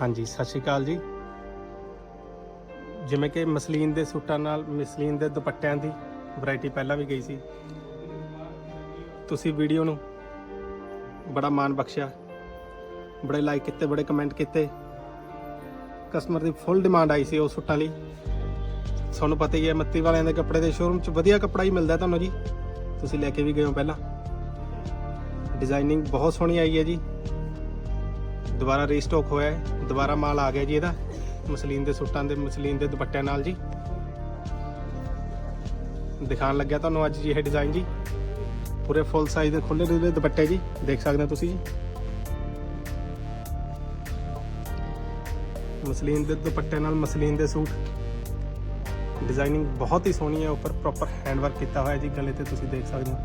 ਹਾਂਜੀ, ਸਤਿ ਸ਼੍ਰੀ ਅਕਾਲ ਜੀ। ਜਿਵੇਂ ਕਿ ਮਸਲੀਨ ਦੇ ਸੂਟਾਂ ਨਾਲ, ਮਸਲੀਨ ਦੇ ਦੁਪੱਟਿਆਂ ਦੀ ਵੈਰਾਈਟੀ ਪਹਿਲਾਂ ਵੀ ਗਈ ਸੀ। ਤੁਸੀਂ ਵੀਡੀਓ ਨੂੰ ਬੜਾ ਮਾਣ ਬਖਸ਼ਿਆ। ਬੜੇ ਲਾਈਕ ਕੀਤੇ, ਬੜੇ ਕਮੈਂਟ ਕੀਤੇ। ਕਸਟਮਰ ਦੀ ਫੁੱਲ ਡਿਮਾਂਡ ਆਈ ਸੀ ਉਹ ਸੂਟਾਂ ਲਈ। ਤੁਹਾਨੂੰ ਪਤਾ ਹੀ ਹੈ, ਮੱਤੀ ਵਾਲਿਆਂ ਦੇ ਕੱਪੜੇ ਦੇ ਸ਼ੋਰੂਮ 'ਚ ਵਧੀਆ ਕੱਪੜਾ ਹੀ ਮਿਲਦਾ ਤੁਹਾਨੂੰ ਜੀ। ਤੁਸੀਂ ਲੈ ਕੇ ਵੀ ਗਏ ਹੋ ਪਹਿਲਾਂ। ਡਿਜ਼ਾਈਨਿੰਗ ਬਹੁਤ ਸੋਹਣੀ ਆਈ ਹੈ ਜੀ। ਦੁਬਾਰਾ ਰੀਸਟਾਕ ਹੋਇਆ ਹੈ। ਦੁਬਾਰਾ ਮਾਲ ਆ ਗਿਆ ਜੀ ਇਹਦਾ। ਮਸਲੀਨ ਦੇ ਸੂਟਾਂ ਦੇ, ਮਸਲੀਨ ਦੇ ਦੁਪੱਟਿਆਂ ਨਾਲ ਜੀ। ਦਿਖਾਣ ਲੱਗਿਆ ਤੁਹਾਨੂੰ ਅੱਜ ਜੀ ਇਹ ਡਿਜ਼ਾਈਨ ਜੀ। ਪੂਰੇ ਫੁੱਲ ਸਾਈਜ਼ ਦੇ ਖੁੱਲੇ ਡੁੱਲੇ ਦੁਪੱਟੇ ਜੀ। ਦੇਖ ਸਕਦੇ ਹੋ ਤੁਸੀਂ ਜੀ। ਮਸਲੀਨ ਦੇ ਦੁਪੱਟੇ ਨਾਲ ਮਸਲੀਨ ਦੇ ਸੂਟ। ਡਿਜ਼ਾਈਨਿੰਗ ਬਹੁਤ ਹੀ ਸੋਹਣੀ ਹੈ। ਉੱਪਰ ਪ੍ਰੋਪਰ ਹੈਂਡ ਵਰਕ ਕੀਤਾ ਹੋਇਆ ਜੀ ਗਲੇ ਤੇ ਤੁਸੀਂ ਦੇਖ ਸਕਦੇ ਹੋ।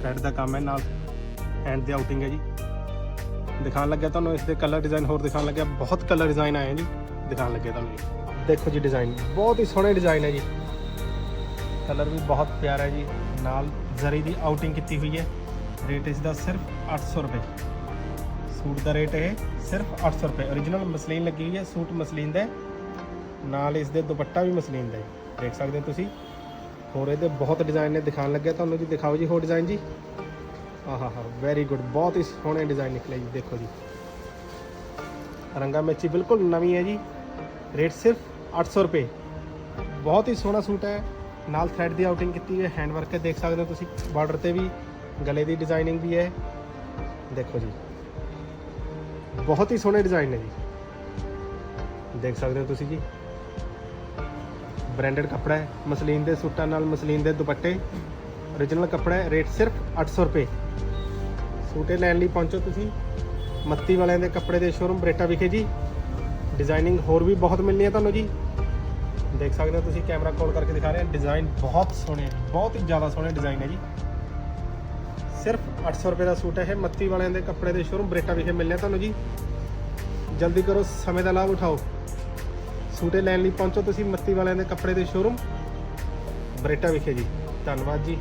ਥ੍ਰੈਡ ਦਾ ਕੰਮ ਹੈ ਨਾਲ। ਹੈਂਡ ਦੀ ਆਊਟਿੰਗ ਹੈ ਜੀ। ਦਿਖਾਣ ਲੱਗਿਆ ਤੁਹਾਨੂੰ, ਇਸ ਦੇ ਕਲਰ ਡਿਜ਼ਾਈਨ ਹੋਰ ਦਿਖਾਣ ਲੱਗਿਆ। ਬਹੁਤ ਕਲਰ ਡਿਜ਼ਾਈਨ ਆਏ ਜੀ ਦਿਖਾਣ ਲੱਗਿਆ ਤੁਹਾਨੂੰ ਜੀ। ਦੇਖੋ ਜੀ ਡਿਜ਼ਾਈਨ ਬਹੁਤ ਹੀ ਸੋਹਣੇ ਡਿਜ਼ਾਈਨ ਹੈ ਜੀ। ਕਲਰ ਵੀ ਬਹੁਤ ਪਿਆਰਾ ਹੈ ਜੀ। ਨਾਲ ਜ਼ਰੀ ਦੀ ਆਊਟਿੰਗ ਕੀਤੀ ਹੋਈ ਹੈ। ਰੇਟ ਇਸ ਦਾ ਸਿਰਫ 800 ਰੁਪਏ। ਸੂਟ ਦਾ ਰੇਟ ਇਹ ਸਿਰਫ 800 ਰੁਪਏ। Origignal ਮਸਲੀਨ ਲੱਗੀ ਹੋਈ ਹੈ, ਸੂਟ ਮਸਲੀਨ ਦਾ ਨਾਲ ਇਸ ਦੇ ਦੁਪੱਟਾ ਵੀ ਮਸਲੀਨ ਦਾ ਹੈ। ਦੇਖ ਸਕਦੇ ਹੋ ਤੁਸੀਂ। ਹੋਰ ਇਹਦੇ ਬਹੁਤ ਡਿਜ਼ਾਈਨ ਨੇ ਦਿਖਾਣ ਲੱਗਿਆ ਤੁਹਾਨੂੰ ਜੀ। ਦਿਖਾਓ ਜੀ ਹੋਰ ਡਿਜ਼ਾਈਨ ਜੀ। ਆਹਾ ਹਾ ਵੈਰੀ ਗੁੱਡ ਬਹੁਤ ਹੀ ਸੋਹਣੇ ਡਿਜ਼ਾਈਨ ਨਿਕਲੇ ਜੀ, ਦੇਖੋ ਜੀ। ਰੰਗਾ ਮੇਚੀ ਬਿਲਕੁਲ ਨਵੀਂ ਹੈ ਜੀ ਰੇਟ ਸਿਰਫ 800 ਰੁਪਏ। ਬਹੁਤ ਹੀ ਸੋਹਣਾ ਸੂਟ ਹੈ, ਨਾਲ ਥ੍ਰੈਡ ਦੀ ਆਊਟਿੰਗ ਕੀਤੀ ਹੈ ਹੈਂਡ ਵਰਕ ਦੇਖ ਸਕਦੇ ਹੋ ਤੁਸੀਂ ਬਾਰਡਰ ਤੇ ਵੀ, ਗਲੇ ਦੀ ਡਿਜ਼ਾਈਨਿੰਗ ਵੀ ਹੈ। ਦੇਖੋ ਜੀ, ਬਹੁਤ ਹੀ ਸੋਹਣੇ ਡਿਜ਼ਾਈਨ ਨੇ ਜੀ। ਦੇਖ ਸਕਦੇ ਹੋ ਤੁਸੀਂ ਜੀ ਬ੍ਰਾਂਡਡ ਕੱਪੜਾ ਹੈ, ਮਸਲੀਨ ਦੇ ਸੂਟਾਂ ਨਾਲ ਮਸਲੀਨ ਦੇ ਦੁਪੱਟੇ origignal ਕੱਪੜਾ ਹੈ ਰੇਟ ਸਿਰਫ 800 ਰੁਪਏ। ਸੂਟੇ ਲੈਣ ਲਈ ਪਹੁੰਚੋ ਤੁਸੀਂ। ਮੱਤੀ ਵਾਲਿਆਂ ਦੇ ਕੱਪੜੇ ਦੇ ਸ਼ੋਰੂਮ ਬਰੇਟਾ ਵਿਖੇ ਜੀ। ਡਿਜ਼ਾਈਨਿੰਗ ਹੋਰ ਵੀ ਬਹੁਤ ਮਿਲਣੀ ਹੈ ਤੁਹਾਨੂੰ ਜੀ। ਦੇਖ ਸਕਦੇ ਹੋ ਤੁਸੀਂ ਕੈਮਰਾ ਕਾਲ ਕਰਕੇ ਦਿਖਾ ਰਹੇ ਹਾਂ। ਡਿਜ਼ਾਈਨ ਬਹੁਤ ਸੋਹਣੇ ਬਹੁਤ ਹੀ ਜ਼ਿਆਦਾ ਸੋਹਣੇ ਡਿਜ਼ਾਈਨ ਹੈ ਜੀ। ਸਿਰਫ 800 ਰੁਪਏ ਦਾ ਸੂਟ ਹੈ ਇਹ। ਮੱਤੀ ਵਾਲਿਆਂ ਦੇ ਕੱਪੜੇ ਦੇ ਸ਼ੋਰੂਮ ਬਰੇਟਾ ਵਿਖੇ ਮਿਲਣੇ ਤੁਹਾਨੂੰ ਜੀ। ਜਲਦੀ ਕਰੋ, ਸਮੇਂ ਦਾ ਲਾਭ ਉਠਾਓ। ਸੂਟੇ ਲੈਣ ਲਈ ਪਹੁੰਚੋ ਤੁਸੀਂ ਮੱਤੀ ਵਾਲਿਆਂ ਦੇ ਕੱਪੜੇ ਦੇ ਸ਼ੋਰੂਮ ਬਰੇਟਾ ਵਿਖੇ ਜੀ। ਧੰਨਵਾਦ ਜੀ।